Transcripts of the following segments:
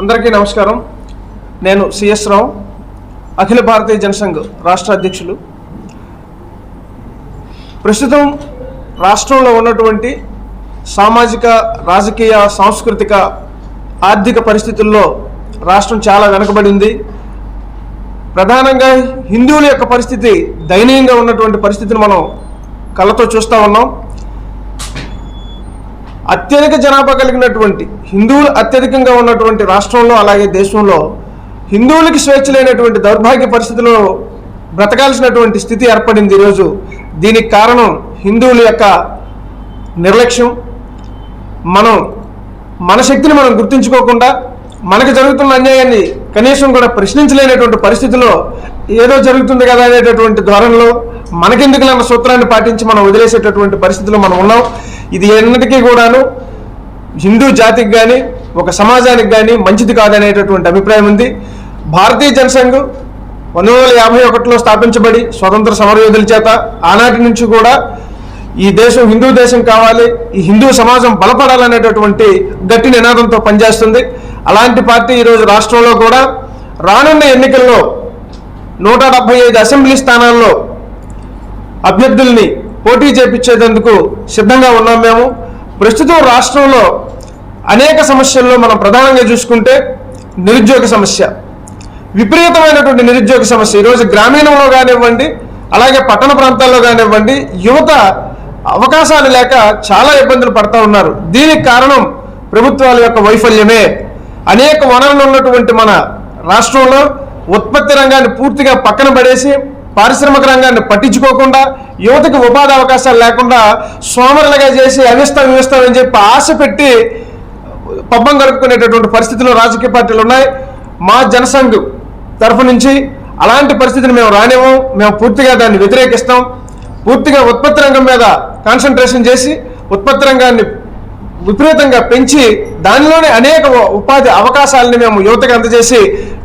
అందరికీ నమస్కారం. నేను సిఎస్ రావు అఖిల భారతీయ జనసంఘ్ రాష్ట్ర అధ్యక్షులు. ప్రస్తుతం రాష్ట్రంలో ఉన్నటువంటి సామాజిక రాజకీయ సాంస్కృతిక ఆర్థిక పరిస్థితుల్లో రాష్ట్రం చాలా వెనుకబడింది ప్రధానంగా హిందువుల యొక్క పరిస్థితి దయనీయంగా ఉన్నటువంటి పరిస్థితిని మనం కళ్ళతో చూస్తూ ఉన్నాం. అత్యధిక జనాభా కలిగినటువంటి హిందువులు అత్యధికంగా ఉన్నటువంటి రాష్ట్రంలో అలాగే దేశంలో హిందువులకి స్వేచ్ఛ లేనటువంటి దౌర్భాగ్య పరిస్థితిలో బ్రతకాల్సినటువంటి స్థితి ఏర్పడింది ఈరోజు. దీనికి కారణం హిందువుల యొక్క నిర్లక్ష్యం. మనం మన శక్తిని మనం గుర్తించుకోకుండా మనకు జరుగుతున్న అన్యాయాన్ని కనీసం కూడా ప్రశ్నించలేనటువంటి పరిస్థితిలో ఏదో జరుగుతుంది కదా అనేటటువంటి ధోరణిలో మనకెందుకులన్న సూత్రాన్ని పాటించి మనం వదిలేసేటటువంటి పరిస్థితిలో మనం ఉన్నాం. ఇది ఎన్నటికీ కూడాను హిందూ జాతికి కానీ ఒక సమాజానికి కానీ మంచిది కాదనేటటువంటి అభిప్రాయం ఉంది. భారతీయ జనసంఘ్ పంతొమ్మిది వందల యాభై ఒకటిలో స్థాపించబడి స్వతంత్ర సమరయోధుల చేత ఆనాటి నుంచి కూడా ఈ దేశం హిందూ దేశం కావాలి ఈ హిందూ సమాజం బలపడాలనేటటువంటి గట్టి నినాదంతో పనిచేస్తుంది. అలాంటి పార్టీ ఈరోజు రాష్ట్రంలో కూడా రానున్న ఎన్నికల్లో నూట డెబ్బై ఐదు అసెంబ్లీ స్థానాల్లో అభ్యర్థుల్ని పోటీ చేపించేందుకు సిద్ధంగా ఉన్నాం మేము. ప్రస్తుతం రాష్ట్రంలో అనేక సమస్యల్లో మనం ప్రధానంగా చూసుకుంటే నిరుద్యోగ సమస్య. విపరీతమైనటువంటి నిరుద్యోగ సమస్య. ఈరోజు గ్రామీణంలో కానివ్వండి అలాగే పట్టణ ప్రాంతాల్లో కానివ్వండి యువత అవకాశాలు లేక చాలా ఇబ్బందులు పడతా ఉన్నారు. దీనికి కారణం ప్రభుత్వాల యొక్క వైఫల్యమే. అనేక వనరులు ఉన్నటువంటి మన రాష్ట్రంలో ఉత్పత్తి రంగాన్ని పూర్తిగా పక్కన పడేసి పారిశ్రామిక రంగాన్ని పట్టించుకోకుండా యువతకి ఉపాధి అవకాశాలు లేకుండా సోమరులుగా చేసి అవిస్తాం ఇవిస్తాం అని చెప్పి ఆశ పెట్టి పబ్బం గడుపుకునేటటువంటి పరిస్థితుల్లో రాజకీయ పార్టీలు ఉన్నాయి. మా జనసంఘ్ తరఫు నుంచి అలాంటి పరిస్థితిని మేము రానివ్వం. మేము పూర్తిగా దాన్ని వ్యతిరేకిస్తాం. పూర్తిగా ఉత్పత్తి రంగం మీద కాన్సన్ట్రేషన్ చేసి ఉత్పత్తి రంగాన్ని విపరీతంగా పెంచి దానిలోనే అనేక ఉపాధి అవకాశాలని మేము యువతకు అందజేసి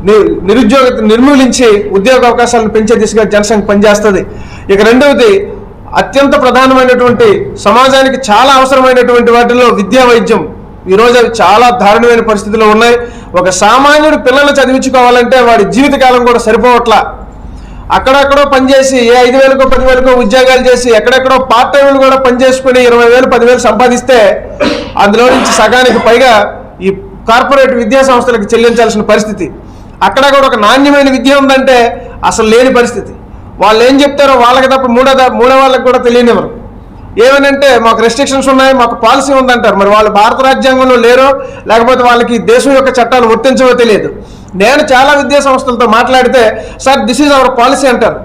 ని- నిర్మూలించి ఉద్యోగ అవకాశాలను పెంచే దిశగా జనసంఘ్ పనిచేస్తుంది. ఇక రెండవది అత్యంత ప్రధానమైనటువంటి సమాజానికి చాలా అవసరమైనటువంటి వాటిలో విద్యా వైద్యం. ఈరోజు అవి చాలా దారుణమైన పరిస్థితుల్లో ఉన్నాయి. ఒక సామాన్యుడు పిల్లలు చదివించుకోవాలంటే వాడి జీవితకాలం కూడా సరిపోవట్లా. అక్కడక్కడో పనిచేసి ఏ ఐదు వేలకో పదివేలకో ఉద్యోగాలు చేసి ఎక్కడెక్కడో పార్ట్ టైంలు కూడా పనిచేసుకుని ఇరవై వేలు పదివేలు సంపాదిస్తే అందులో నుంచి సగానికి పైగా ఈ కార్పొరేట్ విద్యా సంస్థలకు చెల్లించాల్సిన పరిస్థితి. అక్కడ కూడా ఒక నాణ్యమైన విద్య ఉందంటే అసలు లేని పరిస్థితి. వాళ్ళు ఏం చెప్తారో వాళ్ళకి తప్ప మూడో మూడో వాళ్ళకి కూడా తెలియనివ్వరు. ఏమనంటే మాకు రెస్ట్రిక్షన్స్ ఉన్నాయి మాకు పాలసీ ఉందంటారు. మరి వాళ్ళు భారత రాజ్యాంగంలో లేరో లేకపోతే వాళ్ళకి దేశం యొక్క చట్టాలు వర్తించవో తెలియదు. నేను చాలా విద్యా సంస్థలతో మాట్లాడితే sir this is our policy అంటారు.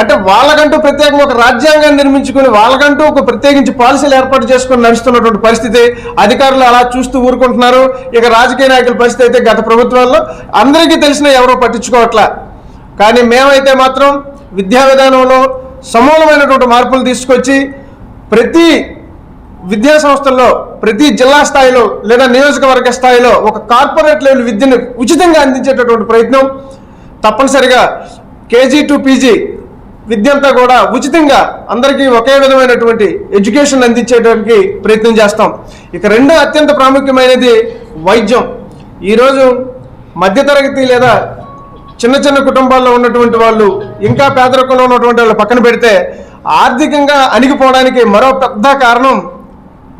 అంటే వాళ్ళకంటూ ప్రత్యేకంగా ఒక రాజ్యాంగాన్ని నిర్మించుకుని వాళ్ళకంటూ ఒక ప్రత్యేకించి పాలసీలు ఏర్పాటు చేసుకుని నడుస్తున్నటువంటి పరిస్థితి అధికారులు అలా చూస్తూ ఊరుకుంటున్నారు. ఇక రాజకీయ నాయకుల పరిస్థితి అయితే గత ప్రభుత్వాల్లో అందరికీ తెలిసిన ఎవరో పట్టించుకోవట్లా. కానీ మేమైతే మాత్రం విద్యా విధానంలో సమూలమైనటువంటి మార్పులు తీసుకొచ్చి ప్రతి విద్యా సంస్థల్లో ప్రతి జిల్లా స్థాయిలో లేదా నియోజకవర్గ స్థాయిలో ఒక కార్పొరేట్ లెవెల్ విద్యను ఉచితంగా అందించేటటువంటి ప్రయత్నం తప్పనిసరిగా కేజీ టు పీజీ విద్యంతా కూడా ఉచితంగా అందరికీ ఒకే విధమైనటువంటి ఎడ్యుకేషన్ అందించేటానికి ప్రయత్నం చేస్తాం. ఇక రెండో అత్యంత ప్రాముఖ్యమైనది వైద్యం. ఈరోజు మధ్యతరగతి లేదా చిన్న చిన్న కుటుంబాల్లో ఉన్నటువంటి వాళ్ళు ఇంకా పేదరికంలో ఉన్నటువంటి వాళ్ళు పక్కన పెడితే ఆర్థికంగా అణిగిపోవడానికి మరో పెద్ద కారణం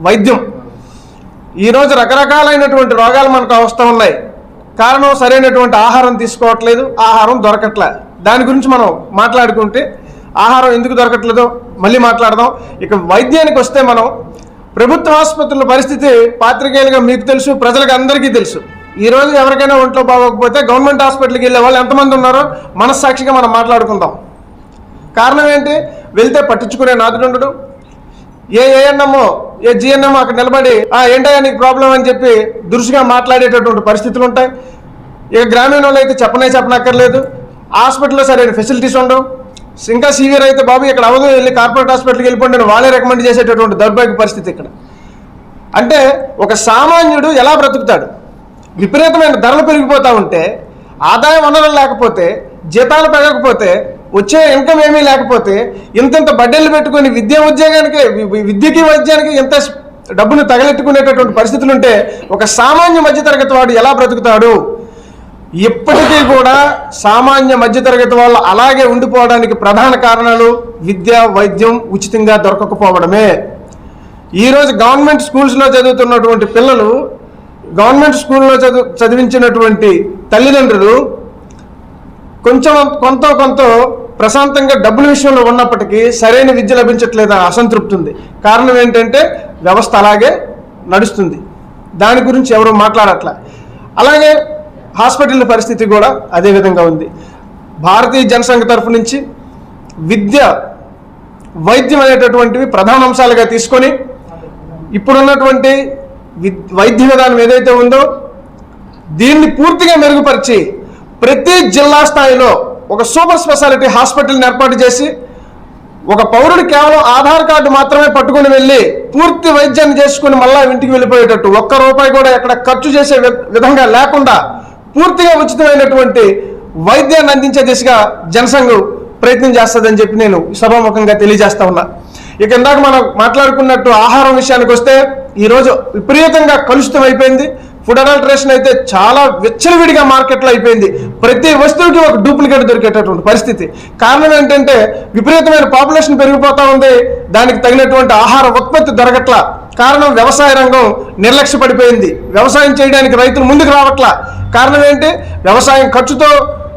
వైద్యం. ఈరోజు రకరకాలైనటువంటి రోగాలు మనకు అవస్థ ఉన్నాయి. కారణం సరైనటువంటి ఆహారం తీసుకోవట్లేదు ఆహారం దొరకట్లే. దాని గురించి మనం మాట్లాడుకుంటే ఆహారం ఎందుకు దొరకట్లేదో మళ్ళీ మాట్లాడదాం. ఇక వైద్యానికి వస్తే మనం ప్రభుత్వ ఆసుపత్రుల పరిస్థితి పాత్రికేయులుగా మీకు తెలుసు ప్రజలకు అందరికీ తెలుసు. ఈ రోజు ఎవరికైనా ఒంట్లో బాగోకపోతే గవర్నమెంట్ హాస్పిటల్కి వెళ్ళే వాళ్ళు ఎంతమంది ఉన్నారో మనస్సాక్షిగా మనం మాట్లాడుకుందాం. కారణం ఏంటి? వెళ్తే పట్టించుకునే నాదుడు ఉండడు. ఏ ఏఎన్ఎంఓ ఏ జిఎన్ఎం అక్కడ నిలబడి ఆ ఏంటయ్యా నీకు ప్రాబ్లం అని చెప్పి దురుసుగా మాట్లాడేటటువంటి పరిస్థితులు ఉంటాయి. ఇక గ్రామీణంలో అయితే చెప్పనే చెప్పనక్కర్లేదు. హాస్పిటల్లో సరైన ఫెసిలిటీస్ ఉండవు. ఇంకా సీవియర్ అయితే బాబు ఇక్కడ అవదు వెళ్ళి కార్పొరేట్ హాస్పిటల్కి వెళ్ళిపోండి వాళ్ళే రికమెండ్ చేసేటటువంటి దౌర్భాగ్య పరిస్థితి ఇక్కడ. అంటే ఒక సామాన్యుడు ఎలా బ్రతుకుతాడు? విపరీతమైన ధరలు పెరిగిపోతూ ఉంటే ఆదాయ వనరులు లేకపోతే జీతాలు పెరగకపోతే వచ్చే ఇన్కమ్ ఏమీ లేకపోతే ఇంతంత బడ్డీలు పెట్టుకొని విద్యా ఉద్యోగానికి విద్యకి వైద్యానికి ఇంత డబ్బును తగలెట్టుకునేటటువంటి పరిస్థితులు ఉంటే ఒక సామాన్య మధ్యతరగతి వాడు ఎలా బ్రతుకుతాడు? ఇప్పటికీ కూడా సామాన్య మధ్యతరగతి వాళ్ళు అలాగే ఉండిపోవడానికి ప్రధాన కారణాలు విద్య వైద్యం ఉచితంగా దొరకకపోవడమే. ఈరోజు గవర్నమెంట్ స్కూల్స్లో చదువుతున్నటువంటి పిల్లలు గవర్నమెంట్ స్కూల్లో చదువు చదివించినటువంటి తల్లిదండ్రులు కొంచెం కొంత కొంత ప్రశాంతంగా డబ్బుల విషయంలో ఉన్నప్పటికీ సరైన విద్య లభించట్లేదని అసంతృప్తి ఉంది కారణం ఏంటంటే వ్యవస్థ అలాగే నడుస్తుంది. దాని గురించి ఎవరు మాట్లాడట్ల. అలాగే హాస్పిటల్ పరిస్థితి కూడా అదే విధంగా ఉంది. భారతీయ జనసంఘ తరఫు నుంచి విద్య వైద్యం అనేటటువంటివి ప్రధాన అంశాలుగా తీసుకొని ఇప్పుడున్నటువంటి వైద్య విధానం ఏదైతే ఉందో దీన్ని పూర్తిగా మెరుగుపరిచి ప్రతి జిల్లా స్థాయిలో ఒక సూపర్ స్పెషాలిటీ హాస్పిటల్ని ఏర్పాటు చేసి ఒక పౌరుడు కేవలం ఆధార్ కార్డు మాత్రమే పట్టుకుని వెళ్ళి పూర్తి వైద్యాన్ని చేసుకుని మళ్ళా ఇంటికి వెళ్ళిపోయేటట్టు ఒక్క రూపాయి కూడా ఎక్కడ ఖర్చు చేసే వి- విధంగా లేకుండా పూర్తిగా ఉచితమైనటువంటి వైద్యాన్ని అందించే దిశగా జనసంఘం ప్రయత్నం చేస్తుందని చెప్పి నేను సభాముఖంగా తెలియజేస్తా ఉన్నా. ఇక ఇందాక మనం మాట్లాడుకున్నట్టు ఆహారం విషయానికి వస్తే ఈరోజు విపరీతంగా కలుషితం అయిపోయింది. ఫుడ్ అడల్టరేషన్ అయితే చాలా విచ్చలవిడిగా మార్కెట్లో అయిపోయింది. ప్రతి వస్తువుకి ఒక డూప్లికేట్ దొరికేటటువంటి పరిస్థితి. కారణం ఏంటంటే విపరీతమైన పాపులేషన్ పెరిగిపోతూ ఉంది. దానికి తగినటువంటి ఆహార ఉత్పత్తి దొరకట్ల. కారణం వ్యవసాయ రంగం నిర్లక్ష్య పడిపోయింది. వ్యవసాయం చేయడానికి రైతులు ముందుకు రావట్లా. కారణం ఏంటి? వ్యవసాయం ఖర్చుతో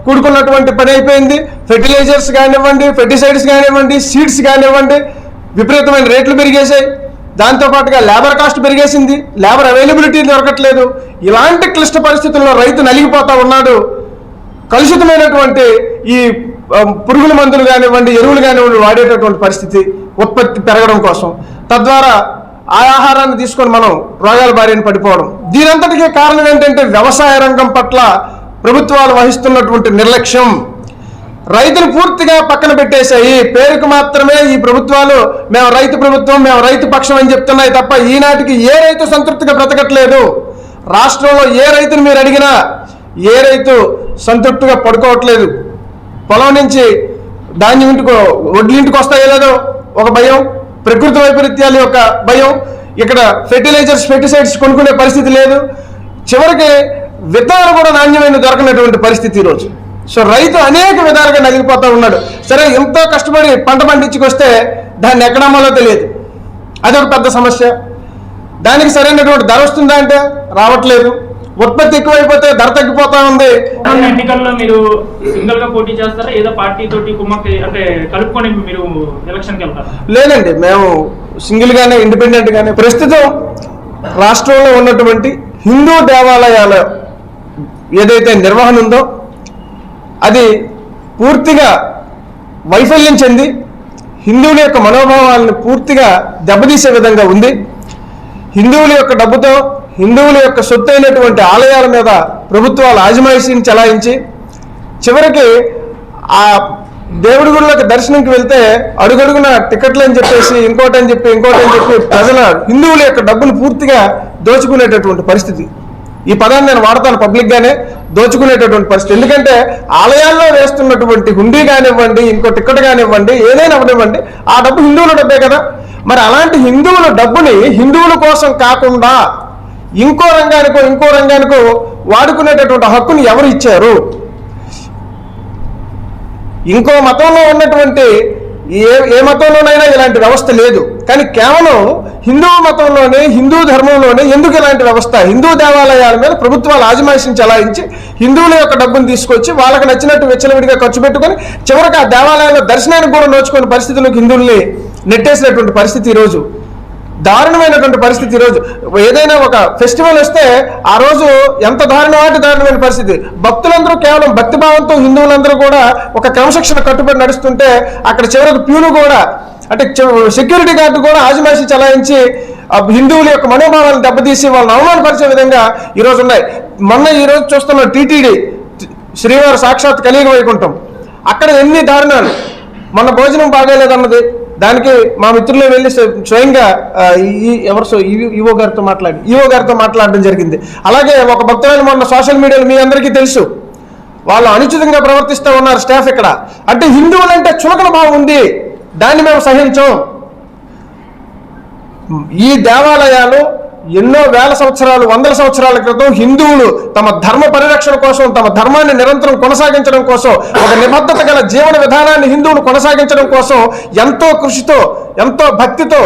కూడుకున్నటువంటి పని అయిపోయింది. ఫెర్టిలైజర్స్ కానివ్వండి ఫెర్టిసైడ్స్ కానివ్వండి సీడ్స్ కానివ్వండి విపరీతమైన రేట్లు పెరిగేశాయి. దాంతోపాటుగా లేబర్ కాస్ట్ పెరిగేసింది లేబర్ అవైలబిలిటీ దొరకట్లేదు. ఇలాంటి క్లిష్ట పరిస్థితుల్లో రైతు నలిగిపోతా ఉన్నాడు. కలుషితమైనటువంటి ఈ పురుగుల మందులు కానివ్వండి ఎరువులు కానివ్వండి వాడేటటువంటి పరిస్థితి ఉత్పత్తి పెరగడం కోసం. తద్వారా ఆ ఆహారాన్ని తీసుకొని మనం రోగాల బారిన పడిపోవడం. దీనంతటికీ కారణం ఏంటంటే వ్యవసాయ రంగం పట్ల ప్రభుత్వాలు వహిస్తున్నటువంటి నిర్లక్ష్యం. రైతులు పూర్తిగా పక్కన పెట్టేశాయి. పేరుకు మాత్రమే ఈ ప్రభుత్వాలు మేము రైతు ప్రభుత్వం మేము రైతు పక్షం అని చెప్తున్నాయి తప్ప ఈనాటికి ఏ రైతు సంతృప్తిగా బ్రతకట్లేదు. రాష్ట్రంలో ఏ రైతును మీరు అడిగినా ఏ రైతు సంతృప్తిగా పడుకోవట్లేదు. పొలం నుంచి ధాన్యం ఇంటికి వడ్లు ఇంటికి వస్తాయో లేదో ఒక భయం ప్రకృతి వైపరీత్యాల యొక్క భయం ఇక్కడ ఫెర్టిలైజర్స్ ఫెర్టిసైడ్స్ కొనుక్కునే పరిస్థితి లేదు. చివరికి విత్తనాలు కూడా నాణ్యమైన దొరకనటువంటి పరిస్థితి ఈరోజు. సో రైతు అనేక విధాలుగా నలిగిపోతూ ఉన్నాడు. సరే ఎంతో కష్టపడి పంట పండించుకొస్తే దాన్ని ఎక్కడ అమ్మాలో తెలియదు. అదొక పెద్ద సమస్య. దానికి సరైనటువంటి ధర వస్తుందా అంటే రావట్లేదు. ఉత్పత్తి ఎక్కువైపోతే ధర తగ్గిపోతా ఉంది. ఎన్నికల్లో మీరు సింగిల్గా పోటీ చేస్తారా? ఏదో పార్టీ తోటి అంటే కలుపుకొని మీరు ఎలక్షన్ లేదండి మేము సింగిల్ గానే ఇండిపెండెంట్ గానే ప్రస్తుతం రాష్ట్రంలో ఉన్నటువంటి హిందూ దేవాలయాల ఏదైతే నిర్వహణ ఉందో అది పూర్తిగా వైఫల్యం చెంది హిందువుల యొక్క మనోభావాలను పూర్తిగా దెబ్బతీసే విధంగా ఉంది. హిందువుల యొక్క డబ్బుతో హిందువుల యొక్క సొత్తు అయినటువంటి ఆలయాల మీద ప్రభుత్వాలు ఆజమాయిషీని చలాయించి చివరికి ఆ దేవుడి గుడిలోకి దర్శనంకి వెళ్తే అడుగడుగున టికెట్లు అని చెప్పేసి ఇంకోటని చెప్పి ఇంకోటని చెప్పి ప్రజల హిందువుల యొక్క డబ్బును పూర్తిగా దోచుకునేటటువంటి పరిస్థితి. ఈ పదాన్ని నేను వాడతాను పబ్లిక్ గానే దోచుకునేటటువంటి పరిస్థితి. ఎందుకంటే ఆలయాల్లో వేస్తున్నటువంటి హుండీ కానివ్వండి ఇంకో టికెట్ కానివ్వండి ఏదైనా అవనివ్వండి ఆ డబ్బు హిందువుల డబ్బే కదా. మరి అలాంటి హిందువుల డబ్బుని హిందువుల కోసం కాకుండా ఇంకో రంగానికో ఇంకో రంగానికో వాడుకునేటటువంటి హక్కుని ఎవరు ఇచ్చారు? ఇంకో మతంలో ఉన్నటువంటి ఏ ఏ మతంలోనైనా ఇలాంటి వ్యవస్థ లేదు. కానీ కేవలం హిందూ మతంలోనే హిందూ ధర్మంలోనే ఎందుకు ఇలాంటి వ్యవస్థ? హిందూ దేవాలయాల మీద ప్రభుత్వాలు ఆజమాయిషిని చలాయించి హిందువుల యొక్క డబ్బును తీసుకొచ్చి వాళ్ళకి నచ్చినట్టు విచ్చలవిడిగా ఖర్చు పెట్టుకొని చివరికి ఆ దేవాలయాల్లో దర్శనానికి కూడా నోచుకునే పరిస్థితులకు హిందువుల్ని నెట్టేసినటువంటి పరిస్థితి ఈరోజు. దారుణమైనటువంటి పరిస్థితి ఈరోజు. ఏదైనా ఒక ఫెస్టివల్ వస్తే ఆ రోజు ఎంత దారుణమాటి దారుణమైన పరిస్థితి. భక్తులందరూ కేవలం భక్తిభావంతో హిందువులందరూ కూడా ఒక క్రమశిక్షణ కట్టుబడి నడుస్తుంటే అక్కడ చివరికి ప్యూను కూడా అంటే సెక్యూరిటీ గార్డు కూడా ఆజమాయిషి చలాయించి హిందువుల యొక్క మనోభావాలను దెబ్బతీసి వాళ్ళని అవమానపరిచే విధంగా ఈరోజు ఉన్నాయి. మొన్న ఈరోజు చూస్తున్న టీటీడీ శ్రీవారి సాక్షాత్ కలిగి వైకుంఠం. అక్కడ ఎన్ని దారుణాలు. మన భోజనం బాగాలేదన్నది. దానికి మా మిత్రులు వెళ్ళి స్వయంగా ఈ ఎవరు సో- ఈవో గారితో మాట్లాడి ఈవో గారితో మాట్లాడడం జరిగింది. అలాగే ఒక భక్తురాలు మొన్న సోషల్ మీడియాలో మీ అందరికీ తెలుసు. వాళ్ళు అనుచితంగా ప్రవర్తిస్తూ ఉన్నారు స్టాఫ్ ఇక్కడ. అంటే హిందువులంటే చులకన భావం ఉంది. దాన్ని మేము సహించం. ఈ దేవాలయాలు ఎన్నో వేల సంవత్సరాలు వందల సంవత్సరాల క్రితం హిందువులు తమ ధర్మ పరిరక్షణ కోసం తమ ధర్మాన్ని నిరంతరం కొనసాగించడం కోసం ఒక నిబద్ధత గల జీవన విధానాన్ని హిందువులు కొనసాగించడం కోసం ఎంతో కృషితో ఎంతో భక్తితో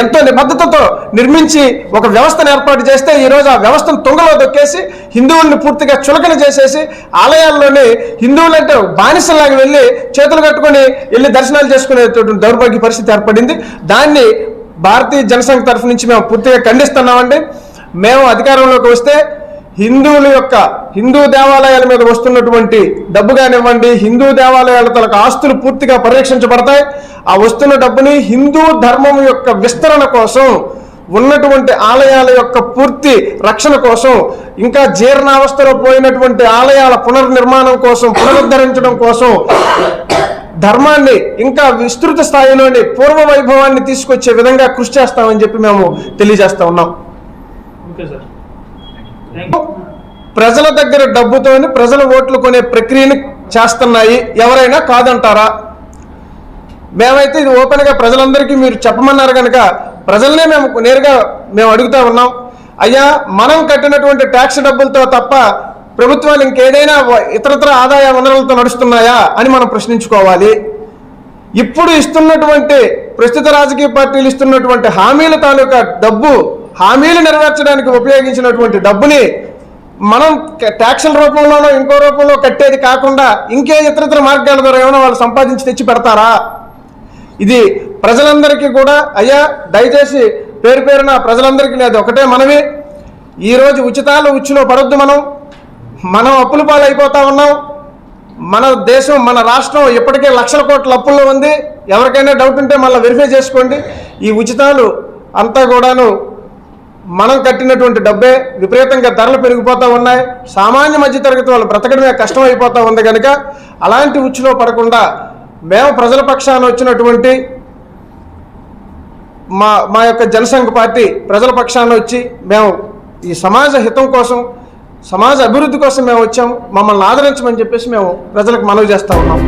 ఎంతో నిబద్ధతతో నిర్మించి ఒక వ్యవస్థను ఏర్పాటు చేస్తే ఈరోజు ఆ వ్యవస్థను తుంగలో దొక్కేసి హిందువుల్ని పూర్తిగా చులకన చేసేసి ఆలయాల్లోనే హిందువులంటే బానిసలాగా వెళ్ళి చేతులు కట్టుకొని వెళ్ళి దర్శనాలు చేసుకునేటువంటి దౌర్భాగ్య పరిస్థితి ఏర్పడింది. దాన్ని భారతీయ జనసంఘ తరఫు నుంచి మేము పూర్తిగా ఖండిస్తున్నామండి. మేము అధికారంలోకి వస్తే హిందువుల యొక్క హిందూ దేవాలయాల మీద వస్తున్నటువంటి డబ్బు కానివ్వండి హిందూ దేవాలయాల తలకు ఆస్తులు పూర్తిగా పరిరక్షించబడతాయి ఆ వస్తున్న డబ్బుని హిందూ ధర్మం యొక్క విస్తరణ కోసం ఉన్నటువంటి ఆలయాల యొక్క పూర్తి రక్షణ కోసం ఇంకా జీర్ణావస్థలో పోయినటువంటి ఆలయాల పునర్నిర్మాణం కోసం పునరుద్ధరించడం కోసం ధర్మాన్ని ఇంకా విస్తృత స్థాయిలోని పూర్వ వైభవాన్ని తీసుకొచ్చే విధంగా కృషి చేస్తామని చెప్పి మేము తెలియజేస్తా ఉన్నాం. Okay sir. ప్రజల దగ్గర డబ్బుతోని ప్రజల ఓట్లు కొనే ప్రక్రియను చేస్తున్నాయి. ఎవరైనా కాదంటారా? మేమైతే ఇది ఓపెన్గా ప్రజలందరికీ మీరు చెప్పమన్నారు కనుక ప్రజలనే మేము నేరుగా మేము అడుగుతా ఉన్నాం. అయ్యా మనం కట్టినటువంటి ట్యాక్స్ డబ్బులతో తప్ప ప్రభుత్వాలు ఇంకేదైనా వ- ఇతరత్ర ఆదాయ వనరులతో నడుస్తున్నాయా అని మనం ప్రశ్నించుకోవాలి. ఇప్పుడు ఇస్తున్నటువంటి ప్రస్తుత రాజకీయ పార్టీలు ఇస్తున్నటువంటి హామీల తాలూకా డబ్బు హామీలు నెరవేర్చడానికి ఉపయోగించినటువంటి డబ్బుని మనం ట్యాక్స్ల ట్యాక్సుల రూపంలోనో ఇంకో రూపంలో కట్టేది కాకుండా ఇంకే ఇతరితర మార్గాల ద్వారా ఏమైనా వాళ్ళు సంపాదించి తెచ్చి పెడతారా? ఇది ప్రజలందరికీ కూడా అయ్యా దయచేసి పేరు పేరున ప్రజలందరికీ లేదు ఒకటే మనవి. ఈరోజు ఉచితాలు ఉచ్చులో పడొద్దు మనం. మనం అప్పుల పాలు అయిపోతా ఉన్నాం. మన దేశం మన రాష్ట్రం ఇప్పటికే లక్షల కోట్ల అప్పుల్లో ఉంది. ఎవరికైనా డౌట్ ఉంటే మళ్ళీ వెరిఫై చేసుకోండి. ఈ ఉచితాలు అంతా కూడాను మనం కట్టినటువంటి డబ్బే విపరీతంగా ధరలు పెరిగిపోతూ ఉన్నాయి. సామాన్య మధ్యతరగతి వాళ్ళు బ్రతకడమే కష్టం అయిపోతూ ఉంది కనుక అలాంటి ఉచ్చులో పడకుండా మేము ప్రజల పక్షాన వచ్చినటువంటి మా మా యొక్క జనసంఘ పార్టీ ప్రజల పక్షాన వచ్చి మేము ఈ సమాజ హితం కోసం సమాజ అభివృద్ధి కోసం మేము వచ్చాము. మమ్మల్ని ఆదరించమని చెప్పేసి మేము ప్రజలకు మనవి చేస్తూ ఉన్నాం